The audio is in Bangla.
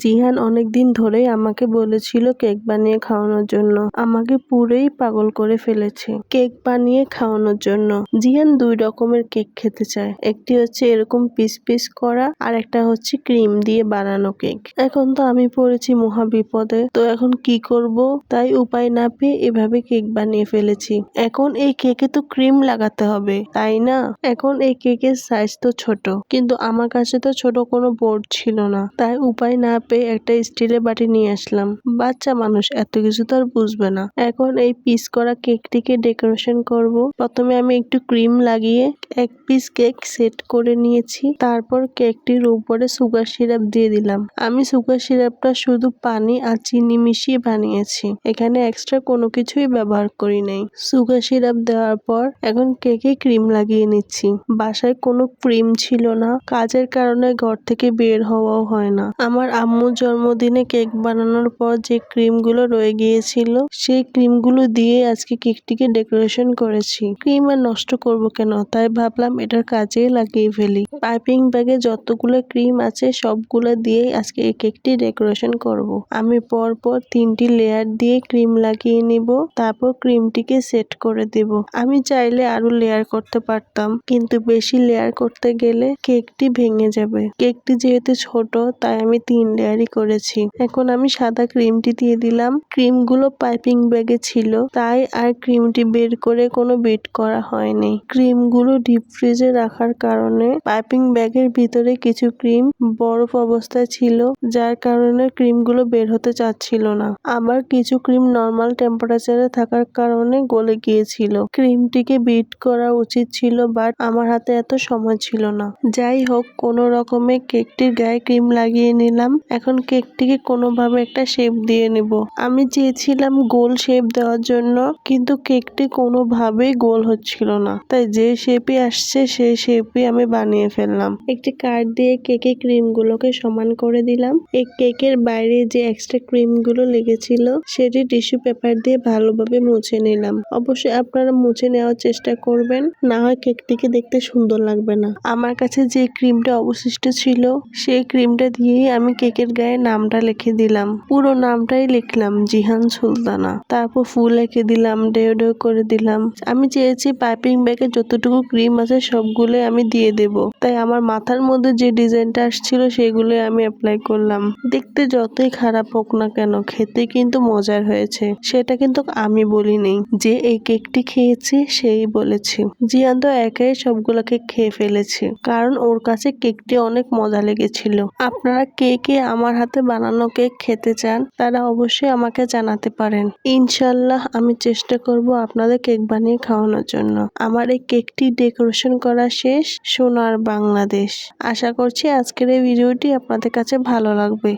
জিহান অনেকদিন ধরেই আমাকে বলেছিল কেক বানিয়ে খাওয়ানোর জন্য। আমাকে পুরোই পাগল করে ফেলেছে কেক বানিয়ে খাওয়ানোর জন্য। জিহান দুই রকমের কেক খেতে চায়। একটি হচ্ছে এরকম পিস পিস করা আর একটা হচ্ছে ক্রিম দিয়ে বানানো কেক। এখন তো আমি পড়েছি মহা বিপদে তো এখন কি করব? তাই উপায় না পেয়ে এভাবে কেক বানিয়ে ফেলেছি। এখন এই কেকে তো ক্রিম লাগাতে হবে, তাই না? এখন এই কেকের সাইজ তো ছোট। কিন্তু আমার কাছে তো ছোট কোনো বোর্ড ছিল না। তাই উপায় না পেয়ে একটা স্টিলের বাটি নিয়ে আসলাম। বাচ্চা মানুষ, এত কিছু তো আর বুঝবে না। এখন এই পিস করা কেকটিকে ডেকোরেশন করব। প্রথমে আমি একটু ক্রিম লাগিয়ে এক পিস কেক সেট করে নিয়েছি। তারপর কেকটির উপরে সুগার সিরাপ দিয়ে দিলাম। আমি সুগার সিরাপটা শুধু পানি আর চিনি মিশিয়ে বানিয়েছি। এখানে এক্সট্রা কোনো কিছুই ব্যবহার করি নাই। সুগার সিরাপ দেওয়ার পর এখন কেকে ক্রিম লাগিয়ে নিচ্ছি। বাসায় কোনো ক্রিম ছিল না। কাজের কারণে ঘর থেকে বের হওয়াও হয় না। আমার আম্মুর জন্মদিনে কেক বানানোর পর যে ক্রিমগুলো রয়ে গিয়েছিল, সেই ক্রিমগুলো দিয়ে আজকে কেকটিকে ডেকোরেশন করেছি। ক্রিম আর নষ্ট করব কেন? তাই ভাবলাম এটার কাজে লাগিয়ে ফেলি। পাইপিং ব্যাগে যতগুলো ক্রিম আছে, সবগুলো দিয়ে আজকে এই কেকটি ডেকোরেশন করব। আমি পর পর তিনটি লেয়ার দিয়ে ক্রিম লাগিয়ে নিব, তারপর ক্রিমটিকে সেট করে দেব। আমি চাইলে আরও লেয়ার করতে পারতাম, কিন্তু বেশি লেয়ার করতে গেলে কেকটি ভেঙে যাবে। কেকটি যেহেতু ছোট, তাই আমি তিন লেয়ারই করেছি। এখন আমি সাদা ক্রিমটি দিয়ে দিলাম। ক্রিমগুলো পাইপিং ব্যাগে ছিল। তাই আর ক্রিমটি বের করে কোনো বিট করা হয়নি। ক্রিমগুলো ডিপ ফ্রিজে রাখার কারণে পাইপিং ব্যাগের ভিতরে কিছু ক্রিম বরফ অবস্থায় ছিল, যার কারণে ক্রিমগুলো বের হতে চাচ্ছিল না। আবার কিছু ক্রিম নর্মাল টেম্পারেচারে থাকার কারণে গলে গিয়েছিল। ক্রিমটিকে বিট করা উচিত ছিল বাট আমার হাতে এত সময় ছিল না। যাই হোক, কোনো রকমে কেকটির গায়ে ক্রিম লাগিয়ে নিলাম। এখন কেকটিকে কোনোভাবে একটা শেপ দিয়ে নেব। আমি চেয়েছিলাম গোল শেপ দেওয়ার জন্য, কিন্তু কেকটি কোনোভাবেই গোল হচ্ছিল না। তাই যে শেপে আসছে, সেই শেপই আমি বানিয়ে ফেললাম। একটি কার্ড দিয়ে কেকে ক্রিমগুলোকে সমান করে দিলাম। এই কেকের বাইরে যে এক্সট্রা ক্রিমগুলো লেগেছিল, সেটি টিস্যু পেপার দিয়ে ভালোভাবে মুছে নিলাম। অবশ্যই আপনারা মুছে নেওয়ার চেষ্টা করবেন, না হয় কেকটিকে দেখতে সুন্দর লাগবে না। আমার কাছে যে ক্রিমটা অবশিষ্ট ছিল, সেই ক্রিমটা দিয়েই আমি কেকের গায়ে নামটা লিখে দিলাম। পুরো নামটাই লিখলাম, জিহান সুলতানা। তারপর ফুল এঁকে দিলাম, ডেও ডেও করে দিলাম। আমি চেয়েছি পাইপিং ব্যাগে যতটুকু ক্রিম আছে সবগুলো আমি দিয়ে দেব। তাই আমার মাথার মধ্যে যে ডিজাইনটা আসছিল সেগুলো আমি অ্যাপ্লাই করলাম। দেখতে যতই খারাপ হোক না কেন, খেতে কিন্তু মজার হয়েছে। সেটা কিন্তু আমি বলিনি, যে এই কেকটি খেয়েছি সেই বলেছে। জিয়ান তো একাই সবগুলোকে খেয়ে ফেলেছে, কারণ ওর কাছে কেকটি অনেক মজা লেগেছিল। আপনারা কে কে আমার হাতে বানানো কেক খেতে চান, তারা অবশ্যই আমাকে জানাতে পারেন। ইনশাল্লাহ আমি চেষ্টা করব আপনাদের কেক বানিয়ে খাওয়ানোর জন্য। আমার এই কেকটি ডেকোরেশন করা শেষ, সোনার বাংলাদেশ। আশা করছি আজকের এই ভিডিওটি আপনাদের কাছে ভালো লাগবে।